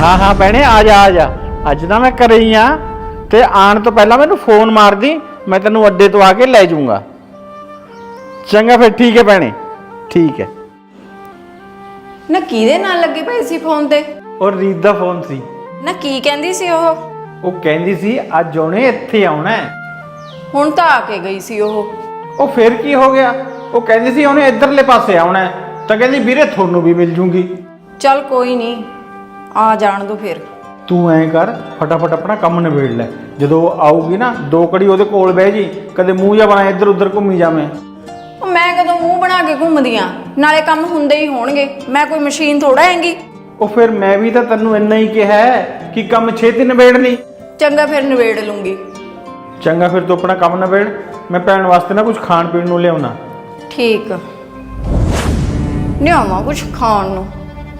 ਹਾਂ ਹਾਂ ਭੈਣੇ ਆ ਜਾ ਆ ਜਾ। ਅੱਜ ਤਾਂ ਮੈਂ ਘਰੇ ਹੀ ਆ ਤੇ ਆਉਣ ਤੋਂ ਪਹਿਲਾਂ ਮੈਨੂੰ ਫੋਨ ਮਾਰਦੀ ਮੈਂ ਤੈਨੂੰ ਅੱਡੇ ਤੋਂ ਆ ਕੇ ਲੈ ਜਾਊਂਗਾ। ਚੰਗਾ ਫਿਰ ਠੀਕ ਹੈ ਭੈਣੇ ਠੀਕ ਹੈ। ਨਾ ਕਿਹਦੇ ਨਾਲ ਲੱਗੇ ਪਏ ਸੀ ਫੋਨ ਤੇ? ਔਰ ਰੀਤ ਦਾ ਫੋਨ ਸੀ। ਨਾ ਕੀ ਕਹਿੰਦੀ ਸੀ ਉਹ? ਉਹ ਕਹਿੰਦੀ ਸੀ ਅੱਜ ਉਹਨੇ ਇੱਥੇ ਆਉਣਾ ਹੈ। ਹੁਣ ਤਾਂ ਆ ਕੇ ਗਈ ਸੀ ਉਹ। ਉਹ ਫਿਰ ਕੀ ਹੋ ਗਿਆ? ਉਹ ਕਹਿੰਦੀ ਸੀ ਉਹਨੇ ਇੱਧਰਲੇ ਪਾਸੇ ਆਉਣਾ ਹੈ। ਤਾਂ ਕਹਿੰਦੀ ਵੀਰੇ ਤੁਹਾਨੂੰ ਵੀ ਮਿਲ ਜੂਗੀ। ਚੱਲ ਕੋਈ ਨਹੀਂ ਆ ਜਾਣ ਦੋ ਫਿਰ। ਤੂੰ ਐਂ ਕਰ ਫਟਾਫਟ ਆਪਣਾ ਕੰਮ ਨਿਬੇੜ ਲੈ। ਜਦੋਂ ਆਊਗੀ ਨਾ ਦੋ ਕੜੀ ਉਹਦੇ ਕੋਲ ਬਹਿ ਜੀ ਕਦੇ ਮੂੰਹ ਜਾਂ ਬਣਾ ਇੱਧਰ ਉੱਧਰ ਘੁੰਮੀ ਜਾਵੇਂ ਉਹ ਮੈਂ ਕਦੋਂ ਮੂੰਹ ਬਣਾ ਕੇ ਘੁੰਮਦੀ ਆ ਨਾਲੇ ਕੰਮ ਹੁੰਦੇ ਹੀ ਹੋਣਗੇ। ਮੈਂ ਕੋਈ ਮਸ਼ੀਨ ਥੋੜਾ ਹੈਗੀ। ਉਹ ਫਿਰ ਮੈਂ ਵੀ ਤਾਂ ਤੈਨੂੰ ਇੰਨਾ ਹੀ ਕਿਹਾ ਹੈ ਕਿ ਕੰਮ ਛੇਤੀ ਨਿਬੇੜ ਲਈ ਚੰਗਾ ਫਿਰ ਨਿਬੇੜ ਲੂੰਗੀ। ਚੰਗਾ ਫਿਰ ਤੂੰ ਆਪਣਾ ਕੰਮ ਨਿਬੇੜ। ਮੈਂ ਭੈਣ ਵਾਸਤੇ ਨਾ ਕੁਝ ਖਾਣ ਪੀਣ ਨੂੰ ਲਿਆਉਣਾ। ਠੀਕ। ਨਿਆਮਾ ਕੁਛ ਖਾਣ ਨੂੰ।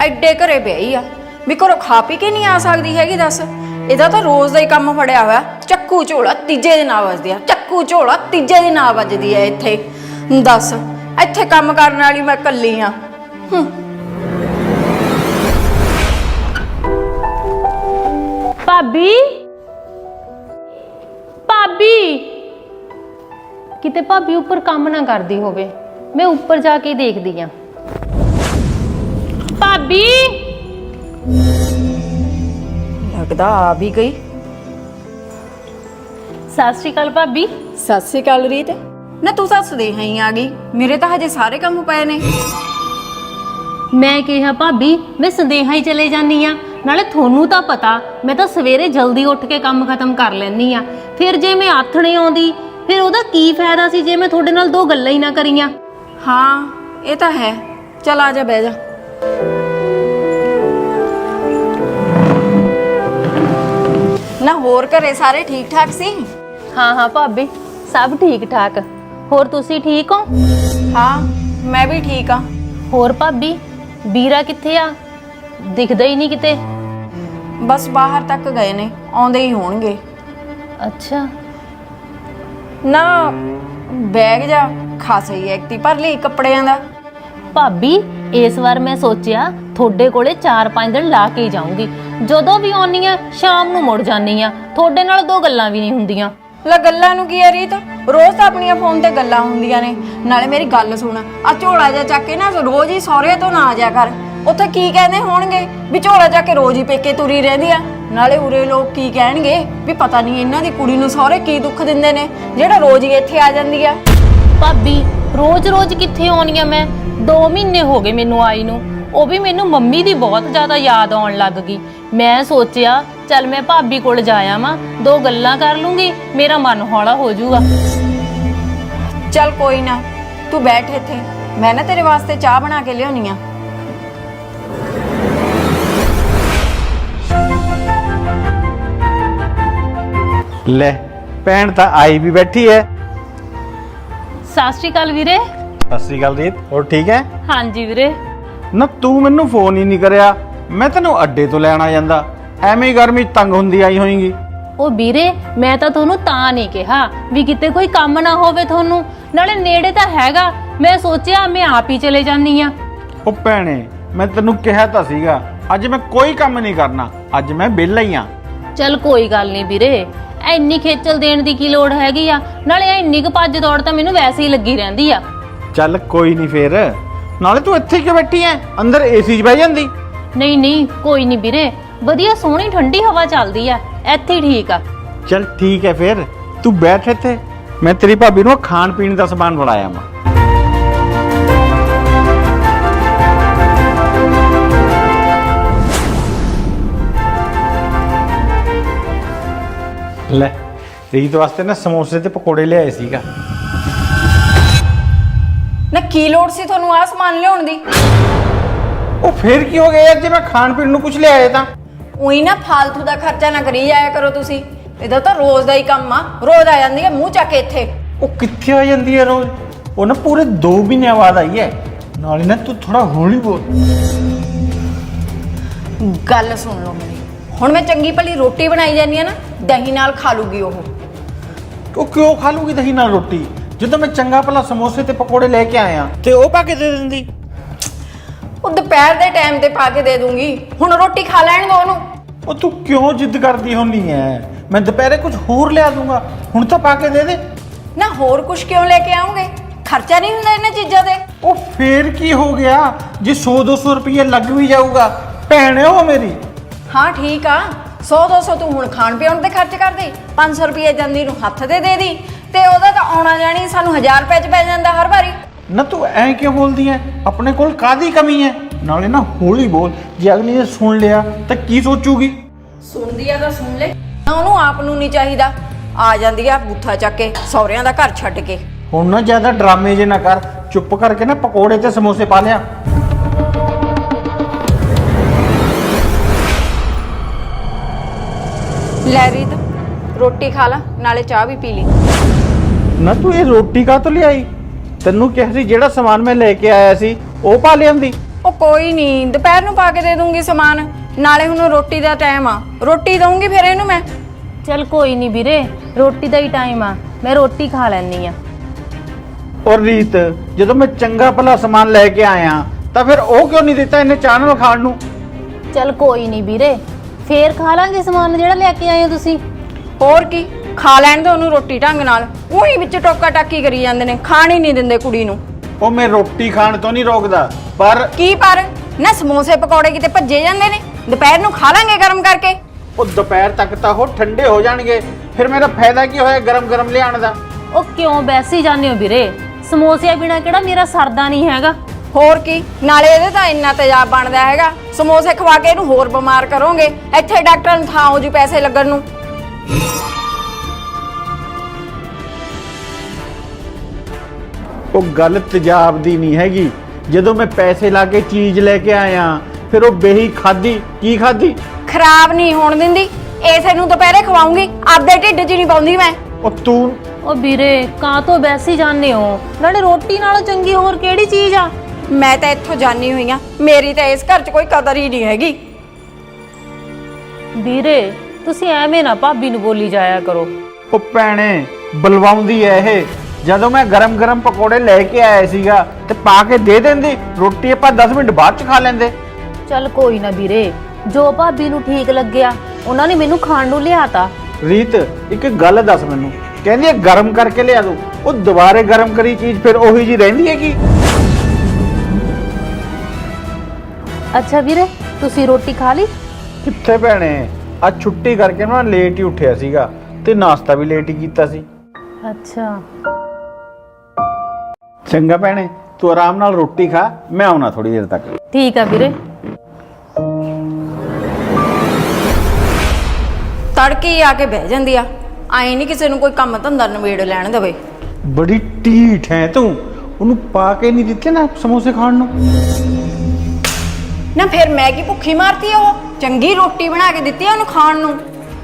ਐਡੇ ਘਰੇ ਪਈ ਆ। ਵੀ ਘਰੋਂ ਖਾ ਪੀ ਕੇ ਨਹੀਂ ਆ ਸਕਦੀ ਹੈਗੀ, ਦੱਸ। ਇਹਦਾ ਤਾਂ ਰੋਜ਼ ਦਾ ਹੀ ਕੰਮ ਫੜਿਆ ਹੋਇਆ। ਚੱਕੂ ਝੋਲਾ ਤੀਜੇ ਦਿਨ ਆ ਵੱਜਦੀ ਆ। ਚੱਕੂ ਝੋਲਾ ਤੀਜੇ ਦਿਨ ਆ ਵੱਜਦੀ ਆ ਇੱਥੇ। ਦੱਸ, ਇੱਥੇ ਕੰਮ ਕਰਨ ਵਾਲੀ ਮੈਂ ਇਕੱਲੀ ਆ। ਭਾਬੀ? ਭਾਬੀ? ਕਿਤੇ ਭਾਬੀ ਉੱਪਰ ਕੰਮ ਨਾ ਕਰਦੀ ਹੋਵੇ। ਮੈਂ ਉੱਪਰ ਜਾ ਕੇ ਦੇਖਦੀ ਆ। ਭਾਬੀ? ਲੱਗਦਾ ਆ ਵੀ ਗਈ। ਸਤਿ ਸ਼੍ਰੀ ਅਕਾਲ ਭਾਬੀ। ਸਤਿ ਸ੍ਰੀ ਅਕਾਲ ਰੀਤ। ਨਾ ਤੂੰ ਤਾਂ ਸੁਦੇਹਾ ਹੀ ਆ ਗਈ। ਮੇਰੇ ਤਾਂ ਹਜੇ ਸਾਰੇ ਕੰਮ ਪਏ ਨੇ। ਮੈਂ ਕਿਹਾ ਭਾਬੀ ਮੈਂ ਸੰਦੇਹਾ ਹੀ ਚਲੇ ਜਾਨੀ ਆ। ਨਾਲੇ ਤੁਹਾਨੂੰ ਤਾਂ ਪਤਾ ਮੈਂ ਤਾਂ ਸਵੇਰੇ ਜਲਦੀ ਉੱਠ ਕੇ ਕੰਮ ਖਤਮ ਕਰ ਲੈਣੀ ਆ। ਫਿਰ ਜੇ ਮੈਂ ਆਥਣੇ ਆਉਂਦੀ ਫਿਰ ਉਹਦਾ ਕੀ ਫਾਇਦਾ ਸੀ ਜੇ ਮੈਂ ਤੁਹਾਡੇ ਨਾਲ ਦੋ ਗੱਲਾਂ ਹੀ ਨਾ ਕਰੀਆਂ? ਹਾਂ ਇਹ ਤਾਂ ਹੈ। ਚਲ ਆ ਜਾ ਬਹਿ ਜਾ। ਨਾ ਹੋਰ ਘਰੇ ਸਾਰੇ ਠੀਕ ਠਾਕ ਸੀ? ਹਾਂ ਹਾਂ ਭਾਬੀ ਸਭ ਠੀਕ ਠਾਕ ਹੋਰ ਤੁਸੀਂ ਠੀਕ ਹੋ? ਹਾਂ ਮੈਂ ਵੀ ਠੀਕ ਆ ਹੋਰ ਭਾਬੀ ਵੀਰਾ ਕਿੱਥੇ ਆ? ਦਿਖਦਾ ਹੀ ਨਹੀਂ ਕਿਤੇ। ਬਸ ਬਾਹਰ ਤੱਕ ਗਏ ਨੇ ਆਉਂਦੇ ਹੀ ਹੋਣਗੇ। ਅੱਛਾ। ਨਾ ਬੈਗ ਜਾ ਖਾਸਾ ਹੀ ਐਕਟੀ ਭਰ ਲਈ ਕੱਪੜਿਆਂ ਦਾ। ਭਾਬੀ ਇਸ ਵਾਰ ਮੈਂ ਸੋਚਿਆ ਤੁਹਾਡੇ ਕੋਲੇ 4-5 ਦਿਨ ਲਾ ਕੇ ਹੀ ਜਾਊਂਗੀ। ਜਦੋਂ ਵੀ ਆਉਣੀ ਆ ਸ਼ਾਮ ਨੂੰ ਮੁੜ ਜਾਨੀ ਆ। ਤੁਹਾਡੇ ਨਾਲ ਦੋ ਗੱਲਾਂ ਵੀ ਨਹੀਂ ਹੁੰਦੀਆਂ। ਲੈ ਗੱਲਾਂ ਨੂੰ ਕੀ ਆ ਰੀਤ? ਰੋਜ਼ ਤਾਂ ਆਪਣੀਆਂ ਫੋਨ ਤੇ ਗੱਲਾਂ ਹੁੰਦੀਆਂ ਨੇ। ਨਾਲੇ ਮੇਰੀ ਗੱਲ ਸੁਣ ਆ ਝੋਲਾ ਜਾ ਚੱਕ ਕੇ ਨਾ ਰੋਜ਼ ਹੀ ਸਹੁਰੇ ਤੋਂ ਨਾ ਆ ਜਾ ਕਰ। ਉੱਥੇ ਕੀ ਕਹਿੰਦੇ ਹੋਣਗੇ? ਵੀ ਝੋਲਾ ਚੱਕ ਕੇ ਰੋਜ਼ ਹੀ ਪੇਕੇ ਤੁਰੀ ਰਹਿੰਦੀ ਆ। ਨਾਲੇ ਉਰੇ ਲੋਕ ਕੀ ਕਹਿਣਗੇ? ਵੀ ਪਤਾ ਨਹੀਂ ਇਹਨਾਂ ਦੀ ਕੁੜੀ ਨੂੰ ਸਹੁਰੇ ਕੀ ਦੁੱਖ ਦਿੰਦੇ ਨੇ ਜਿਹੜਾ ਰੋਜ਼ ਹੀ ਇੱਥੇ ਆ ਜਾਂਦੀ ਆ। ਭਾਬੀ ਰੋਜ਼-ਰੋਜ਼ ਕਿੱਥੇ ਆਉਣੀ ਆ ਮੈਂ? 2 ਮਹੀਨੇ ਹੋ ਗਏ ਮੈਨੂੰ ਆਈ ਨੂੰ। ਉਹ ਵੀ ਮੈਨੂੰ ਮੰਮੀ ਦੀ ਬਹੁਤ ਜ਼ਿਆਦਾ ਯਾਦ ਆਉਣ ਲੱਗ ਗਈ। ਮੈਂ ਸੋਚਿਆ ਚੱਲ ਮੈਂ ਭਾਬੀ ਕੋਲ ਜਾਇਆ ਵਾਂ ਦੋ ਗੱਲਾਂ ਕਰ ਲੂੰਗੀ ਮੇਰਾ ਮਨ ਹੌਲਾ ਹੋ ਜਾਊਗਾ। ਚੱਲ ਕੋਈ ਨਾ ਤੂੰ ਬੈਠ ਇੱਥੇ ਮੈਂ ਨਾ ਤੇਰੇ ਵਾਸਤੇ ਚਾਹ ਬਣਾ ਕੇ ਲਿਆਉਣੀ ਆ। ਲੈ ਭੈਣ ਤਾਂ ਆਈ ਵੀ ਬੈਠੀ ਹੈ ਸਤਿ ਸ਼੍ਰੀ ਅਕਾਲ ਵੀਰੇ। ਸਤਿ ਸ੍ਰੀ ਅਕਾਲ ਰੀਤ ਹੋਰ ਠੀਕ ਹੈ ਹਾਂਜੀ ਵੀਰੇ। ਨਾ ਤੂੰ ਮੈਨੂੰ ਫੋਨ ਹੀ ਨਹੀਂ ਕਰਿਆ। ਮੈਂ ਤੈਨੂੰ ਅੱਡੇ ਤੋਂ ਲੈਣ ਆ ਜਾਂਦਾ। ਐਵੇਂ ਹੀ ਗਰਮੀ 'ਚ ਤੰਗ ਹੁੰਦੀ ਆਈ ਹੋਏਗੀ। ਉਹ ਵੀਰੇ ਮੈਂ ਤਾਂ ਤੁਹਾਨੂੰ ਤਾਂ ਨਹੀਂ ਕਿਹਾ ਵੀ ਕਿਤੇ ਕੋਈ ਕੰਮ ਨਾ ਹੋਵੇ ਤੁਹਾਨੂੰ। ਨਾਲੇ ਨੇੜੇ ਤਾਂ ਹੈਗਾ। ਮੈਂ ਸੋਚਿਆ ਮੈਂ ਆਪ ਹੀ ਚਲੇ ਜਾਨੀ ਆ ਉਹ ਭੈਣੇ ਮੈਂ ਤੈਨੂੰ ਕਿਹਾ ਤਾਂ ਸੀਗਾ ਅੱਜ ਮੈਂ ਕੋਈ ਕੰਮ ਨਹੀਂ ਕਰਨਾ। ਅੱਜ ਮੈਂ ਵਿਹਲਾ ਹੀ ਆ ਚੱਲ ਕੋਈ ਗੱਲ ਨਹੀਂ ਵੀਰੇ ਐਨੀ ਖੇਚਲ ਦੇਣ ਦੀ ਕੀ ਲੋੜ ਹੈਗੀ ਆ? ਨਾਲੇ ਇੰਨੀ ਕੁ ਭੱਜ ਦੌੜ ਤਾਂ ਮੈਨੂੰ ਵੈਸੇ ਹੀ ਲੱਗੀ ਰਹਿੰਦੀ ਆ। ਚੱਲ ਕੋਈ ਨਹੀਂ ਫੇਰ। ਨਾਲੇ ਤੂੰ ਇੱਥੇ ਕਿਉਂ ਬੈਠੀ ਐ? ਅੰਦਰ ਏਸੀ 'ਚ ਬਹਿ ਜਾਂਦੀ। ਨਹੀਂ ਨਹੀਂ ਕੋਈ ਨਹੀਂ ਵੀਰੇ। ਵਧੀਆ ਸੋਹਣੀ ਠੰਡੀ ਹਵਾ ਚੱਲਦੀ ਆ। ਇੱਥੇ ਹੀ ਠੀਕ ਆ। ਚੱਲ ਠੀਕ ਹੈ ਫੇਰ। ਤੂੰ ਬੈਠ ਇੱਥੇ। ਮੈਂ ਤੇਰੀ ਭਾਬੀ ਨੂੰ ਖਾਣ ਪੀਣ ਦਾ ਸਮਾਨ ਫੜਾਇਆ ਮੈਂ ਲੈ ਰੀਤ ਵਾਸਤੇ ਨਾ ਸਮੋਸੇ ਤੇ ਪਕੌੜੇ ਲਿਆਏ ਸੀਗਾ। ਨਾ ਕੀ ਲੋੜ ਸੀ ਤੁਹਾਨੂੰ ਆਹ ਸਮਾਨ ਲਿਆਉਣ ਦੀ? ਉਹ ਫੇਰ ਕੀ ਹੋ ਗਿਆ ਯਾਰ ਜੇ ਮੈਂ ਖਾਣ ਪੀਣ ਨੂੰ ਕੁਝ ਲਿਆਇਆ ਤਾਂ? ਉਹੀ ਨਾ ਫਾਲਤੂ ਦਾ ਖਰਚਾ ਨਾ ਕਰੀ ਜਾਇਆ ਕਰੋ ਤੁਸੀਂ। ਇਹਦਾ ਤਾਂ ਰੋਜ਼ ਦਾ ਹੀ ਕੰਮ ਆ ਰੋਜ਼ ਆ ਜਾਂਦੀ ਹੈ ਮੂੰਹ ਚੱਕ ਕੇ ਇੱਥੇ। ਉਹ ਕਿੱਥੇ ਆ ਜਾਂਦੀ ਹੈ ਰੋਜ਼? ਉਹ ਨਾ ਪੂਰੇ 2 ਮਹੀਨਿਆਂ ਬਾਅਦ ਆਈ ਹੈ ਨਾਲੇ ਨਾ ਤੂੰ ਥੋੜਾ ਹੌਲੀ ਬੋਲ। ਗੱਲ ਸੁਣ ਲਓ ਮੇਰੀ। ਹੁਣ ਮੈਂ ਚੰਗੀ ਭਲੀ ਰੋਟੀ ਬਣਾਈ ਜਾਂਦੀ ਆ ਨਾ ਦਹੀਂ ਨਾਲ ਖਾ ਲੂਗੀ ਉਹ। ਉਹ ਕਿਉਂ ਖਾ ਲੂਗੀ ਦਹੀਂ ਨਾਲ ਰੋਟੀ? ਜਦੋਂ ਮੈਂ ਚੰਗਾ ਭਲਾ ਸਮੋਸੇ ਤੇ ਪਕੌੜੇ ਲੈ ਕੇ ਆਇਆ ਤੇ ਉਹ ਪਾ ਕੇ ਦੇ ਦਿੰਦੀ। ਉਹ ਦੁਪਹਿਰ ਦੇ ਟਾਈਮ ਤੇ ਪਾ ਕੇ ਦੇ ਦੂੰਗੀ। ਹੁਣ ਰੋਟੀ ਖਾ ਲੈਣ ਦੋ ਉਹਨੂੰ। ਉਹ ਤੂੰ ਕਿਉਂ ਜਿੱਦ ਕਰਦੀ ਹੁੰਨੀ ਐ? ਮੈਂ ਦੁਪਹਿਰੇ ਕੁਝ ਹੋਰ ਲਿਆ ਦੂੰਗਾ। ਹੁਣ ਤਾਂ ਪਾ ਕੇ ਦੇ ਦੇ। ਨਾ ਹੋਰ ਕੁਝ ਕਿਉਂ ਲੈ ਕੇ ਆਉਂਗੇ? ਖਰਚਾ ਨਹੀਂ ਹੁੰਦਾ ਇਹਨਾਂ ਚੀਜ਼ਾਂ ਤੇ। ਉਹ ਫੇਰ ਕੀ ਹੋ ਗਿਆ? ਜੇ 100 200 ਰੁਪਏ ਲੱਗ ਵੀ ਜਾਊਗਾ। ਭੈਣ ਉਹ ਮੇਰੀ। ਹਾਂ ਠੀਕ ਆ। 100 200 ਤੂੰ ਹੁਣ ਖਾਣ ਪੀਣ ਤੇ ਖਰਚ ਕਰ ਦੇ। 500 ਰੁਪਏ ਜਾਂਦੀ ਨੂੰ ਹੱਥ ਦੇ ਦੇ ਦੀ। ਤੇ ਉਹਦਾ ਤਾਂ ਆਉਣਾ ਜਾਣੀ ਸਾਨੂੰ 1000 ਰੁਪਏ ਚ ਪੈ ਜਾਂਦਾ ਹਰ ਵਾਰੀ। ਨਾ ਤੂੰ ਐਂ ਕਿਉਂ ਬੋਲਦੀ ਐ? ਆਪਣੇ ਕੋਲ ਕਾਦੀ ਕਮੀ ਐ? ਨਾਲੇ ਨਾ ਹੌਲੀ ਬੋਲ। ਜੇ ਅਗਲੀ ਨੇ ਸੁਣ ਲਿਆ ਤਾਂ ਕੀ ਸੋਚੂਗੀ? ਸੁਣਦੀ ਆ ਤਾਂ ਸੁਣ ਲੈ। ਨਾ ਉਹਨੂੰ ਆਪ ਨੂੰ ਨਹੀਂ ਚਾਹੀਦਾ। ਆ ਜਾਂਦੀ ਆ ਬੂਥਾ ਚੱਕ ਕੇ ਸਹੁਰਿਆਂ ਦਾ ਘਰ ਛੱਡ ਕੇ। ਹੁਣ ਨਾ ਜ਼ਿਆਦਾ ਡਰਾਮੇ ਜੇ ਨਾ ਕਰ। ਚੁੱਪ ਕਰਕੇ ਨਾ ਪਕੌੜੇ ਤੇ ਸਮੋਸੇ ਪਾ ਲਿਆ। ਲੈ ਰੀਤ ਰੋਟੀ ਖਾ ਲਾ ਨਾਲੇ ਚਾਹ ਵੀ ਪੀ ਲਈ। ਨਾ ਤੂੰ ਇਹ ਰੋਟੀ ਕਾਹ ਤੋਂ ਲਿਆਈ? ਤੈਨੂੰ ਕਿਹਾ ਸੀ ਜਿਹੜਾ ਸਮਾਨ ਮੈਂ ਲੈ ਕੇ ਆਇਆ ਸੀ ਉਹ ਪਾ ਲਿਆਂਦੀ? ਉਹ ਕੋਈ ਨਹੀਂ ਦੁਪਹਿਰ ਨੂੰ ਪਾ ਕੇ ਦੇ ਦੂੰਗੀ ਸਮਾਨ। ਨਾਲੇ ਹੁਣ ਰੋਟੀ ਦਾ ਟਾਈਮ ਆ। ਰੋਟੀ ਦਊਂਗੀ ਫਿਰ ਇਹਨੂੰ ਮੈਂ? ਚੱਲ ਕੋਈ ਨਹੀਂ ਵੀਰੇ ਰੋਟੀ ਦਾ ਹੀ ਟਾਈਮ ਆ। ਮੈਂ ਰੋਟੀ ਖਾ ਲੈਣੀ ਆ। ਔਰ ਰੀਤ ਜਦੋਂ ਮੈਂ ਚੰਗਾ ਭਲਾ ਸਮਾਨ ਲੈ ਕੇ ਆਇਆ ਤਾਂ ਫਿਰ ਉਹ ਕਿਉਂ ਨਹੀਂ ਦਿੱਤਾ ਇਹਨੇ ਚਾਹ ਨਾਲ ਖਾਣ ਨੂੰ? ਚੱਲ ਕੋਈ ਨਹੀਂ ਵੀਰੇ ਫੇਰ ਖਾ ਲਾਂਗੇ ਸਮਾਨ ਜਿਹੜਾ ਲੈ ਕੇ ਆਏ ਹੋ ਤੁਸੀਂ। ਹੋਰ ਕੀ? ਖਾ ਲੈਣ ਦੇ ਉਹਨੂੰ ਰੋਟੀ ਢੰਗ ਨਾਲ। ਉਹੀ ਵਿੱਚ ਟੋਕਾ ਟਾਕੀ ਕਰੀ ਜਾਂਦੇ ਨੇ ਖਾਣ ਹੀ ਨਹੀਂ ਦਿੰਦੇ ਕੁੜੀ ਨੂੰ। ਉਹ ਮੈਂ ਰੋਟੀ ਖਾਣ ਤੋਂ ਨਹੀਂ ਰੋਕਦਾ ਪਰ ਕੀ ਪਰ? ਨਾ ਸਮੋਸੇ ਪਕੌੜੇ ਕਿਤੇ ਭੱਜੇ ਜਾਂਦੇ ਨੇ ਦੁਪਹਿਰ ਨੂੰ ਖਾ ਲਾਂਗੇ ਗਰਮ ਕਰਕੇ। ਉਹ ਦੁਪਹਿਰ ਤੱਕ ਤਾਂ ਉਹ ਠੰਡੇ ਹੋ ਜਾਣਗੇ ਫਿਰ ਮੇਰਾ ਫਾਇਦਾ ਕੀ ਹੋਇਆ ਗਰਮ ਗਰਮ ਲਿਆਉਣ ਦਾ? ਉਹ ਕਿਉਂ ਵੈਸੇ ਜਾਂਦੇ ਹੋ ਵੀਰੇ? ਸਮੋਸਿਆਂ ਬਿਨਾ ਕਿਹੜਾ ਮੇਰਾ ਸਰਦਾ ਨਹੀਂ ਹੈਗਾ? ਹੋਰ ਕੀ ਨਾਲੇ ਇਹਦੇ ਤਾਂ ਇੰਨਾ ਤੇਜ਼ਾਬ ਬਣਦਾ ਹੈਗਾ। ਸਮੋਸੇ ਖਵਾ ਕੇ ਇਹਨੂੰ ਹੋਰ ਬਿਮਾਰ ਕਰੋਗੇ ਇੱਥੇ ਡਾਕਟਰ ਨੂੰ ਥਾਂ ਹੋ ਜੀ ਪੈਸੇ ਲੱਗਣ ਨੂੰ। ਉਹ ਗੱਲ ਤੇਜ਼ਾਬ ਦੀ ਨਹੀਂ ਹੈਗੀ। ਜਦੋਂ ਮੈਂ ਪੈਸੇ ਲਾ ਕੇ ਚੀਜ਼ ਲੈ ਕੇ ਆਇਆ ਫਿਰ ਉਹ ਬੇਹੀ ਖਾਦੀ ਕੀ ਖਾਦੀ ਖਰਾਬ ਨਹੀਂ ਹੋਣ ਦਿੰਦੀ। ਇਸੇ ਨੂੰ ਦੁਪਹਿਰੇ ਖਵਾਉਂਗੀ ਆਪਦੇ ਢਿੱਡ 'ਚ ਨਹੀਂ ਪਾਉਂਦੀ ਮੈਂ। ਉਹ ਤੂੰ? ਉਹ ਵੀਰੇ ਕਾਂ ਤੋਂ ਵੈਸੇ ਜਾਂਦੇ ਹੋ? ਨਾਲੇ ਰੋਟੀ ਨਾਲੋਂ ਚੰਗੀ ਹੋਰ ਕਿਹੜੀ ਚੀਜ਼ ਆ? ਮੈਂ ਤਾਂ ਇੱਥੋਂ ਜਾਣੀ ਹੋਈ ਆ ਮੇਰੀ ਤਾਂ ਇਸ ਘਰ 'ਚ ਕੋਈ ਕਦਰ ਹੀ ਨਹੀਂ ਹੈਗੀ। ਵੀਰੇ ਤੁਸੀਂ ਐਵੇਂ ਨਾ ਭਾਬੀ ਨੂੰ ਬੋਲੀ ਜਾਇਆ ਕਰੋ। ਉਹ ਭੈਣੇ ਬਲਵਾਉਂਦੀ ਐ ਇਹ। ਜਦੋਂ ਮੈਂ ਗਰਮ ਗਰਮ ਪਕੌੜੇ ਲੈ ਕੇ ਆਇਆ ਸੀਗਾ ਤੇ ਪਾ ਕੇ ਦੇ ਦਿੰਦੀ ਰੋਟੀ ਆਪਾਂ 10 ਮਿੰਟ ਬਾਅਦ ਚ ਖਾ ਲੈਂਦੇ। ਚੱਲ ਕੋਈ ਨਾ ਵੀਰੇ ਜੋ ਭਾਬੀ ਨੂੰ ਠੀਕ ਲੱਗਿਆ ਉਹਨਾਂ ਨੇ ਮੈਨੂੰ ਖਾਣ ਨੂੰ ਲਿਆਤਾ। ਰੀਤ ਇੱਕ ਗੱਲ ਦੱਸ ਮੈਨੂੰ। ਕਹਿੰਦੀ ਹੈ ਗਰਮ ਕਰਕੇ ਲਿਆ ਦੋ। ਉਹ ਦੁਬਾਰੇ ਗਰਮ ਕਰੀ ਚੀਜ਼ ਫਿਰ ਉਹੀ ਜੀ ਰਹਿੰਦੀ ਹੈਗੀ। ਅੱਛਾ ਵੀਰੇ ਤੁਸੀਂ ਰੋਟੀ ਖਾ ਲਈ? ਕਿੱਥੇ ਭੈਣੇ? ਅੱਜ ਛੁੱਟੀ ਕਰਕੇ ਨਾ ਲੇਟ ਹੀ ਉੱਠਿਆ ਸੀਗਾ ਤੇ ਨਾਸ਼ਤਾ ਵੀ ਲੇਟ ਹੀ ਕੀਤਾ ਸੀ। ਅੱਛਾ। ਚੰਗਾ ਭੈਣੇ ਤੂੰ ਆਰਾਮ ਨਾਲ ਰੋਟੀ ਖਾ ਮੈਂ ਆਉਣਾ ਥੋੜੀ ਦੇਰ ਤੱਕ। ਠੀਕ ਆ ਵੀਰੇ। ਤੜਕੇ ਹੀ ਆ ਕੇ ਬਹਿ ਜਾਂਦੀ ਆ। ਆਏ ਨਹੀਂ ਕਿਸੇ ਨੂੰ ਕੋਈ ਕੰਮ ਧੰਦਾ ਨਵੇੜ ਲੈਣ ਦੇਵੇ। ਬੜੀ ਢੀਠ ਹੈ ਤੂੰ। ਉਹਨੂੰ ਪਾ ਕੇ ਨਹੀਂ ਦਿੱਤੇ ਨਾ ਸਮੋਸੇ ਖਾਣ ਨੂੰ? ਨਾ ਫਿਰ ਮੈਂ ਕੀ ਭੁੱਖੀ ਮਾਰਤੀ ਆ ਉਹ? ਚੰਗੀ ਰੋਟੀ ਬਣਾ ਕੇ ਦਿੱਤੀ ਆ ਉਹਨੂੰ ਖਾਣ ਨੂੰ।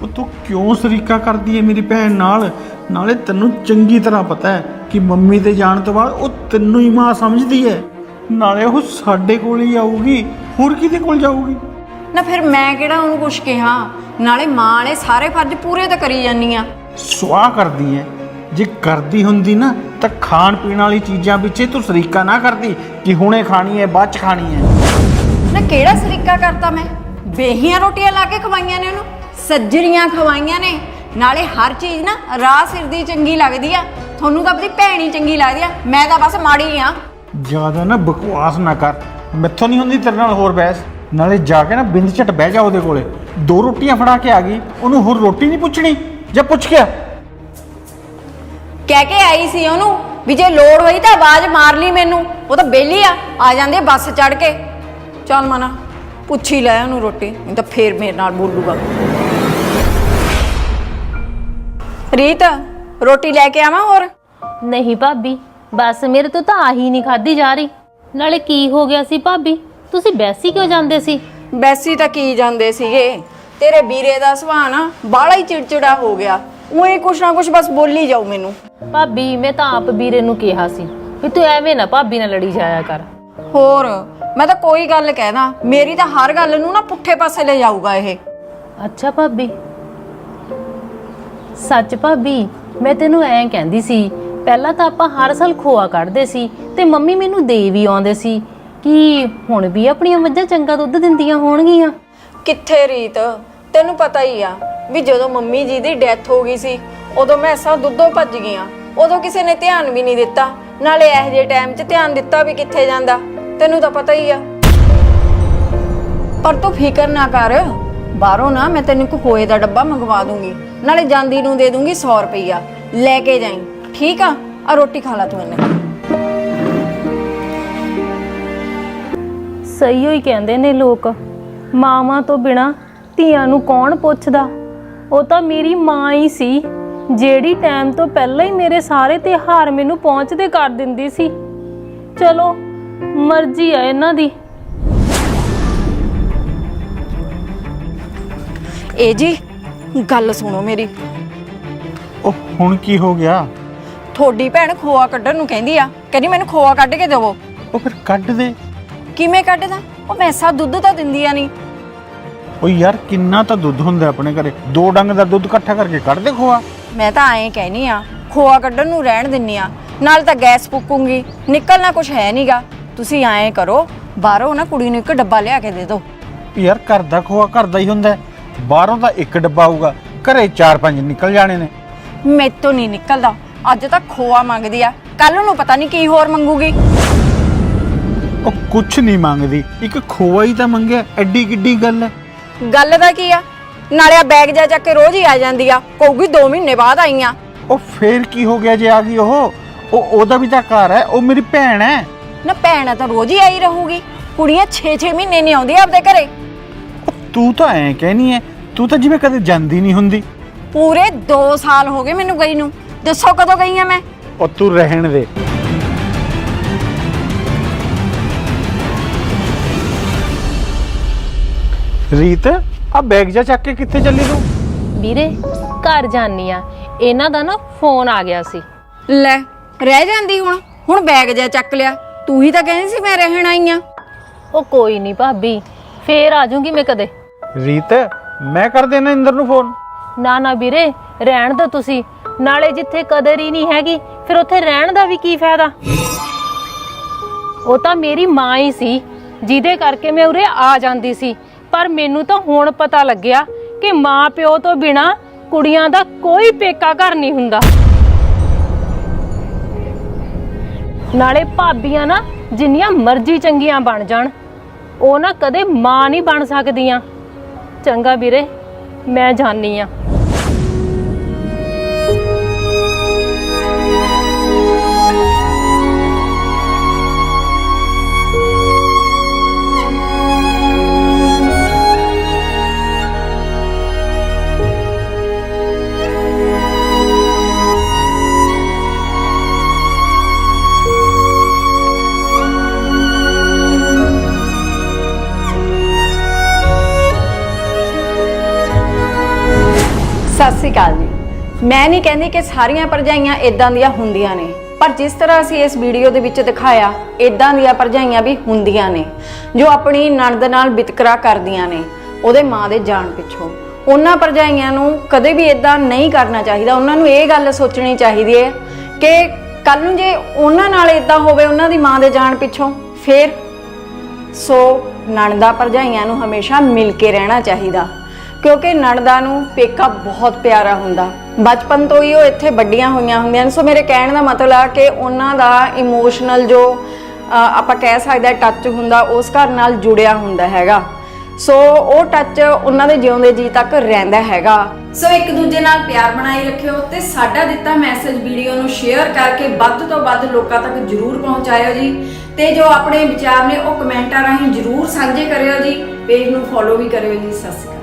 ਉਹ ਤੂੰ ਕਿਉਂ ਸਰੀਕਾ ਕਰਦੀ ਹੈ ਮੇਰੀ ਭੈਣ ਨਾਲ? ਨਾਲੇ ਤੈਨੂੰ ਚੰਗੀ ਤਰ੍ਹਾਂ ਪਤਾ ਹੈ ਕਿ ਮੰਮੀ ਦੇ ਜਾਣ ਤੋਂ ਬਾਅਦ ਉਹ ਤੈਨੂੰ ਹੀ ਮਾਂ ਸਮਝਦੀ ਹੈ। ਨਾਲੇ ਉਹ ਸਾਡੇ ਕੋਲ ਹੀ ਆਊਗੀ ਹੋਰ ਕਿਹਦੇ ਕੋਲ ਜਾਊਗੀ? ਨਾ ਫਿਰ ਮੈਂ ਕਿਹੜਾ ਉਹਨੂੰ ਕੁਛ ਕਿਹਾ? ਨਾਲੇ ਮਾਂ ਵਾਲੇ ਸਾਰੇ ਫਰਜ਼ ਪੂਰੇ ਤਾਂ ਕਰੀ ਜਾਨੀ ਆ। ਸਵਾਹ ਕਰਦੀ ਹੈ। ਜੇ ਕਰਦੀ ਹੁੰਦੀ ਨਾ ਤਾਂ ਖਾਣ ਪੀਣ ਵਾਲੀ ਚੀਜ਼ਾਂ ਪਿੱਛੇ ਤੂੰ ਸਰੀਕਾ ਨਾ ਕਰਦੀ ਕਿ ਹੁਣੇ ਖਾਣੀ ਹੈ ਬਾਅਦ ਚ ਖਾਣੀ ਹੈ। ਨਾ ਕਿਹੜਾ ਸਰੀਕਾ ਕਰਤਾ ਮੈਂ? ਬੇਹੀਆਂ ਰੋਟੀਆਂ ਲਾ ਕੇ ਖਵਾਈਆਂ ਨੇ ਉਹਨੂੰ? ਸੱਜਰੀਆਂ ਖਵਾਈਆਂ ਨੇ? ਨਾਲੇ ਹਰ ਚੀਜ਼ ਨਾ ਰਾਹ ਸਿਰ ਦੀ ਚੰਗੀ ਲੱਗਦੀ ਆ ਤੁਹਾਨੂੰ ਤਾਂ ਆਪਣੀ ਭੈਣ ਹੀ ਚੰਗੀ ਲੱਗਦੀ ਆ ਮੈਂ ਤਾਂ ਬਸ ਮਾੜੀ ਆ। ਜ਼ਿਆਦਾ ਨਾ ਬਕਵਾਸ ਨਾ ਕਰ ਮੈਥੋਂ ਨਹੀਂ ਹੁੰਦੀ ਤੇਰੇ ਨਾਲ ਹੋਰ ਬਹਿਸ ਨਾਲੇ ਜਾ ਕੇ ਨਾ ਬਿੰਦ ਝਟ ਬਹਿ ਜਾ ਉਹਦੇ ਕੋਲੇ ਦੋ ਰੋਟੀਆਂ ਫੜਾ ਕੇ ਆ ਗਈ ਉਹਨੂੰ ਹੋਰ ਰੋਟੀ ਨਹੀਂ ਪੁੱਛਣੀ ਜਾਂ ਪੁੱਛ ਗਿਆ ਕਹਿ ਕੇ ਆਈ ਸੀ ਉਹਨੂੰ ਵੀ ਜੇ ਲੋੜ ਹੋਈ ਤਾਂ ਆਵਾਜ਼ ਮਾਰ ਲਈ ਮੈਨੂੰ ਉਹ ਤਾਂ ਬੇਲੀ ਆ ਆ ਜਾਂਦੀ ਬੱਸ ਚੜ ਕੇ। ਚੱਲ ਮਨਾ ਪੁੱਛ ਹੀ ਲੈ ਉਹਨੂੰ ਰੋਟੀ ਨਹੀਂ ਤਾਂ ਫੇਰ ਮੇਰੇ ਨਾਲ ਬੋਲੂਗਾ। ਰੀਤ ਰੋਟੀ ਲੈ ਕੇ ਆਵਾਂ ਹੋਰ? ਨਹੀਂ ਭਾਬੀ ਬਸ ਮੇਰੇ ਤੋਂ ਤਾਂ ਆਹੀ ਨਹੀਂ ਖਾਦੀ ਜਾ ਰਹੀ। ਨਾਲੇ ਕੀ ਹੋ ਗਿਆ ਸੀ ਭਾਬੀ? ਤੁਸੀਂ ਬੈਸੀ ਕਿਉਂ ਜਾਂਦੇ ਸੀ? ਬੈਸੀ ਤਾਂ ਕੀ ਜਾਂਦੇ ਸੀਗੇ? ਤੇਰੇ ਵੀਰੇ ਦਾ ਸੁਭਾਅ ਨਾ ਬਾਹਲਾ ਹੀ ਚਿੜਚਿੜਾ ਹੋ ਗਿਆ। ਉਹੀ ਕੁਛ ਨਾ ਕੁਛ ਬਸ ਬੋਲੀ ਜਾਊ ਮੈਨੂੰ। ਭਾਬੀ ਮੈਂ ਤਾਂ ਆਪ ਵੀਰੇ ਨੂੰ ਕਿਹਾ ਸੀ ਵੀ ਤੂੰ ਐਵੇਂ ਨਾ ਭਾਬੀ ਨਾਲ ਲੜੀ ਜਾਇਆ ਕਰ। ਹੋਰ ਮੈਂ ਤਾਂ ਕੋਈ ਗੱਲ ਕਹਿਦਾ। ਮੇਰੀ ਤਾਂ ਹਰ ਗੱਲ ਨੂੰ ਨਾ ਪੁੱਠੇ ਪਾਸੇ ਲੈ ਜਾਊਗਾ ਇਹ। ਅੱਛਾ ਭਾਬੀ ਸੱਚ ਭਾਬੀ, ਮੈਂ ਤੈਨੂੰ ਐਂ ਕਹਿੰਦੀ ਸੀ, ਪਹਿਲਾਂ ਤਾਂ ਆਪਾਂ ਹਰ ਸਾਲ ਖੋਆ ਕੱਢਦੇ ਸੀ ਤੇ ਮੰਮੀ ਮੈਨੂੰ ਦੇ ਵੀ ਆਉਂਦੇ ਸੀ ਕਿ ਹੁਣ ਵੀ ਆਪਣੀਆਂ ਮੱਝਾਂ ਚੰਗਾ ਦੁੱਧ ਦਿੰਦੀਆਂ ਹੋਣਗੀਆਂ। ਕਿੱਥੇ ਰੀਤ? ਤੈਨੂੰ ਪਤਾ ਹੀ ਆ ਵੀ ਜਦੋਂ ਮੰਮੀ ਜੀ ਦੀ ਡੈਥ ਹੋ ਗਈ ਸੀ, ਉਦੋਂ ਮੈਂ ਮੈਸਾਂ ਦੁੱਧੋਂ ਭੱਜ ਗਈਆਂ ਉਦੋਂ ਕਿਸੇ ਨੇ ਧਿਆਨ ਵੀ ਨਹੀਂ ਦਿੱਤਾ, ਨਾਲੇ ਇਹ ਜਿਹੇ ਟਾਈਮ 'ਚ ਧਿਆਨ ਦਿੱਤਾ ਵੀ ਕਿੱਥੇ ਜਾਂਦਾ। ਤੈਨੂੰ ਤਾਂ ਪਤਾ ਹੀ ਆ। ਪਰ ਤੂੰ ਫਿਕਰ ਨਾ ਕਰ। ਬਾਹਰੋਂ ਨਾ ਮੈਂ ਤੈਨੂੰ ਇੱਕ ਹੋਏ ਦਾ ਡੱਬਾ ਮੰਗਵਾ ਦੂੰਗੀ। ਨਾਲੇ ਜਾਂਦੀ ਨੂੰ ਦੇ ਦੂੰਗੀ 100 ਰੁਪਈਆ। ਲੈ ਕੇ ਜਾਈਂ। ਠੀਕ ਆ? ਆ ਰੋਟੀ ਖਾ ਲਾ ਤੂੰ ਇਹਨੇ। ਸਹੀ ਹੋਈ ਕਹਿੰਦੇ ਨੇ ਲੋਕ। ਮਾਵਾਂ ਤੋਂ ਬਿਨਾ ਧੀਆਂ ਨੂੰ ਕੌਣ ਪੁੱਛਦਾ? ਉਹ ਤਾਂ ਮੇਰੀ ਮਾਂ ਹੀ ਸੀ, ਜਿਹੜੀ ਟਾਈਮ ਤੋਂ ਪਹਿਲਾਂ ਹੀ ਮੇਰੇ ਸਾਰੇ ਤਿਉਹਾਰ ਮੈਨੂੰ ਪਹੁੰਚਦੇ ਕਰ ਦਿੰਦੀ ਸੀ। ਚਲੋ, ਮਰਜ਼ੀ ਆ ਇਹਨਾਂ ਦੀ। ਇਹ ਜੀ ਗੱਲ ਸੁਣੋ ਮੇਰੀ। ਉਹ ਹੁਣ ਕੀ ਹੋ ਗਿਆ? ਤੁਹਾਡੀ ਭੈਣ ਖੋਆ ਕੱਢਣ ਨੂੰ ਕਹਿੰਦੀ ਆ। ਕਹਿੰਦੀ ਮੈਨੂੰ ਖੋਆ ਕੱਢ ਕੇ ਦੇਵੋ। ਉਹ ਫਿਰ ਕੱਢ ਦੇ। ਕਿਵੇਂ ਕੱਢਦਾ? ਉਹ ਮੈਸਾ ਦੁੱਧ ਤਾਂ ਦਿੰਦੀਆਂ ਨਹੀਂ ਉਹ ਯਾਰ ਕਿੰਨਾ ਤਾਂ ਦੁੱਧ ਹੁੰਦਾ ਆਪਣੇ ਘਰੇ। ਦੋ ਡੰਗ ਦਾ ਦੁੱਧ ਇਕੱਠਾ ਕਰਕੇ ਕੱਢ ਦੇ ਖੋਆ। ਮੈਂ ਤਾਂ ਐਂ ਕਹਿਨੀ ਆ ਖੋਆ ਕੱਢਣ ਨੂੰ ਰਹਿਣ ਦਿੰਨੀ ਆ। ਨਾਲ ਤਾਂ ਗੈਸ ਫੂਕੂੰਗੀ ਨਿਕਲਣਾ ਕੁਝ ਹੈ ਨਹੀਂਗਾ ਤੁਸੀਂ ਐਂ ਕਰੋ ਬਾਹਰੋਂ ਨਾ ਕੁੜੀ ਨੂੰ ਇੱਕ ਡੱਬਾ ਲਿਆ ਕੇ ਦੇ ਦਿਓ। ਯਾਰ ਘਰ ਦਾ ਖੋਆ ਘਰ ਦਾ ਹੀ ਹੁੰਦਾ ਹੈ। ਬਾਹਰੋਂ ਤਾਂ ਇੱਕ ਡੱਬਾ ਆਊਗਾ ਘਰੇ ਚਾਰ ਪੰਜ ਨਿਕਲ ਜਾਣੇ ਨੇ। ਮੈਥੋਂ ਨਹੀਂ ਨਿਕਲਦਾ। ਅੱਜ ਤਾਂ ਖੋਆ ਮੰਗਦੀ ਆ। ਕੱਲ ਨੂੰ ਪਤਾ ਨਹੀਂ ਕੀ ਹੋਰ ਮੰਗੂਗੀ। ਉਹ ਕੁਛ ਨਹੀਂ ਮੰਗਦੀ। ਇੱਕ ਖੋਆ ਹੀ ਤਾਂ ਮੰਗਿਆ ਐਡੀ ਕਿੱਡੀ ਗੱਲ ਹੈ ਗੱਲ ਦਾ ਕੀ ਆ? ਨਾਲੇ ਆ ਬੈਗ ਜਾ ਚੱਕ ਕੇ ਰੋਜ਼ ਹੀ ਆ ਜਾਂਦੀ ਆ। ਕਹੂਗੀ 2 ਮਹੀਨੇ ਬਾਅਦ ਆਈਆਂ। ਉਹ ਫੇਰ ਕੀ ਹੋ ਗਿਆ ਜੇ ਆ ਗਈ ਉਹ? ਉਹ ਉਹਦਾ ਵੀ ਤਾਂ ਘਰ ਹੈ ਉਹ ਮੇਰੀ ਭੈਣ ਹੈ ਨਾ ਭੈਣ ਤਾਂ ਰੋਜ਼ ਹੀ ਆਈ ਰਹੂਗੀ। ਕੁੜੀਆਂ 6-6 ਮਹੀਨੇ ਨਹੀਂ ਆਉਂਦੀਆਂ ਆਪਦੇ ਘਰੇ। ਤੂੰ ਤਾਂ ਐਂ ਕਹਿਨੀ ਹੈ ਤੂੰ ਤਾਂ ਜਿਵੇਂ ਕਦੇ ਜਾਂਦੀ ਨਹੀਂ ਹੁੰਦੀ। ਪੂਰੇ 2 ਸਾਲ ਹੋ ਗਏ ਮੈਨੂੰ ਗਈ ਨੂੰ। ਦੱਸੋ ਕਦੋਂ ਗਈ ਆ ਮੈਂ? ਉਹ ਤੂੰ ਰਹਿਣ ਦੇ। ਰੀਤ ਆ ਬੈਗ ਜਾ ਚੱਕ ਕੇ ਕਿੱਥੇ ਚੱਲੀ ਤੂੰ? ਵੀਰੇ ਘਰ ਜਾਨੀ ਆ। ਇਹਨਾਂ ਦਾ ਨਾ ਫੋਨ ਆ ਗਿਆ ਸੀ। ਲੈ ਰਹਿ ਜਾਂਦੀ ਹੁਣ। ਹੁਣ ਬੈਗ ਜਾ ਚੱਕ ਲਿਆ। ਤੂੰ ਹੀ ਤਾਂ ਕਹਿੰਦੀ ਸੀ ਮੈਂ ਰਹਿਣ ਆਈ ਆ। ਉਹ ਕੋਈ ਨਹੀਂ ਭਾਬੀ ਫੇਰ ਆ ਜਾਊਂਗੀ ਮੈਂ ਕਦੇ। ਰੀਤ, ਮੈਂ ਕਰ ਦੇਣਾ ਇੰਦਰ ਨੂੰ ਫੋਨ ਨਾ ਨਾ ਵੀਰੇ, ਰਹਿਣ ਦੋ ਤੁਸੀਂ। ਨਾਲੇ ਜਿੱਥੇ ਕਦਰ ਹੀ ਨਹੀਂ ਹੈਗੀ, ਫਿਰ ਉੱਥੇ ਰਹਿਣ ਦਾ ਵੀ ਕੀ ਫਾਇਦਾ? ਉਹ ਤਾਂ ਮੇਰੀ ਮਾਂ ਹੀ ਸੀ, ਜਿਹਦੇ ਕਰਕੇ ਮੈਂ ਉਰੇ ਆ ਜਾਂਦੀ ਸੀ। ਪਰ ਮੈਨੂੰ ਤਾਂ ਹੁਣ ਪਤਾ ਲੱਗਿਆ ਕਿ ਮਾਂ ਪਿਓ ਤੋਂ ਬਿਨਾ ਕੁੜੀਆਂ ਦਾ ਕੋਈ ਪੇਕਾ ਘਰ ਨਹੀਂ ਹੁੰਦਾ। ਨਾਲੇ ਭਾਬੀਆਂ ਨਾ, ਜਿੰਨੀਆਂ ਮਰਜ਼ੀ ਚੰਗੀਆਂ ਬਣ ਜਾਣ, ਉਹ ਨਾ ਕਦੇ ਮਾਂ ਨਹੀਂ ਬਣ ਸਕਦੀਆਂ। ਚੰਗਾ ਵੀਰੇ ਮੈਂ ਜਾਣੀ ਆ। ਮੈਂ ਨਹੀਂ ਕਹਿੰਦੀ ਕਿ ਸਾਰੀਆਂ ਭਰਜਾਈਆਂ ਇਦਾਂ ਦੀਆਂ ਹੁੰਦੀਆਂ ਨੇ, ਪਰ ਜਿਸ ਤਰ੍ਹਾਂ ਅਸੀਂ ਇਸ ਵੀਡੀਓ ਦੇ ਵਿੱਚ ਦਿਖਾਇਆ ਇਦਾਂ ਦੀਆਂ ਭਰਜਾਈਆਂ ਵੀ ਹੁੰਦੀਆਂ ਨੇ, ਜੋ ਆਪਣੀ ਨਣਦ ਨਾਲ ਵਿਤਕਰਾ ਕਰਦੀਆਂ ਨੇ, ਉਹਦੇ ਮਾਂ ਦੇ ਜਾਣ ਪਿੱਛੋਂ। ਉਹਨਾਂ ਭਰਜਾਈਆਂ ਨੂੰ ਕਦੇ ਵੀ ਇਦਾਂ ਨਹੀਂ ਕਰਨਾ ਚਾਹੀਦਾ, ਉਹਨਾਂ ਨੂੰ ਇਹ ਗੱਲ ਸੋਚਣੀ ਚਾਹੀਦੀ ਹੈ ਕਿ ਕੱਲ ਨੂੰ ਜੇ ਉਹਨਾਂ ਨਾਲ ਇਦਾਂ ਹੋਵੇ, ਉਹਨਾਂ ਦੀ ਮਾਂ ਦੇ ਜਾਣ ਪਿੱਛੋਂ, ਫੇਰ ਸੋ ਨਣਦਾ ਭਰਜਾਈਆਂ ਨੂੰ ਹਮੇਸ਼ਾ ਮਿਲ ਕੇ ਰਹਿਣਾ ਚਾਹੀਦਾ। ਕਿਉਂਕਿ ਨਣਦਾ ਨੂੰ ਪੇਕਾ ਬਹੁਤ ਪਿਆਰਾ ਹੁੰਦਾ। ਬਚਪਨ ਤੋਂ ਹੀ ਉਹ ਇੱਥੇ ਵੱਡੀਆਂ ਹੋਈਆਂ ਹੁੰਦੀਆਂ ਨੇ। ਸੋ ਮੇਰੇ ਕਹਿਣ ਦਾ ਮਤਲਬ ਆ ਕਿ ਉਹਨਾਂ ਦਾ ਇਮੋਸ਼ਨਲ ਜੋ ਆਪਾਂ ਕਹਿ ਸਕਦੇ ਟੱਚ ਹੁੰਦਾ, ਉਸ ਘਰ ਨਾਲ ਜੁੜਿਆ ਹੁੰਦਾ ਹੈਗਾ। ਸੋ ਉਹ ਟੱਚ ਉਹਨਾਂ ਦੇ ਜਿਉਂਦੇ ਜੀ ਤੱਕ ਰਹਿੰਦਾ ਹੈਗਾ। ਸੋ ਇੱਕ ਦੂਜੇ ਨਾਲ ਪਿਆਰ ਬਣਾਈ ਰੱਖਿਓ ਤੇ ਸਾਡਾ ਦਿੱਤਾ ਮੈਸੇਜ ਵੀਡੀਓ ਨੂੰ ਸ਼ੇਅਰ ਕਰਕੇ ਵੱਧ ਤੋਂ ਵੱਧ ਲੋਕਾਂ ਤੱਕ ਜਰੂਰ ਪਹੁੰਚਾਇਓ ਜੀ। ਤੇ ਜੋ ਆਪਣੇ ਵਿਚਾਰ ਨੇ ਉਹ ਕਮੈਂਟਾਂ ਰਾਹੀਂ ਜਰੂਰ ਸਾਂਝੇ ਕਰਿਓ ਜੀ। ਪੇਜ ਨੂੰ ਫੋਲੋ ਵੀ ਕਰਿਓ ਜੀ। ਸਤਿ ਸ਼੍ਰੀ ਅਕਾਲ।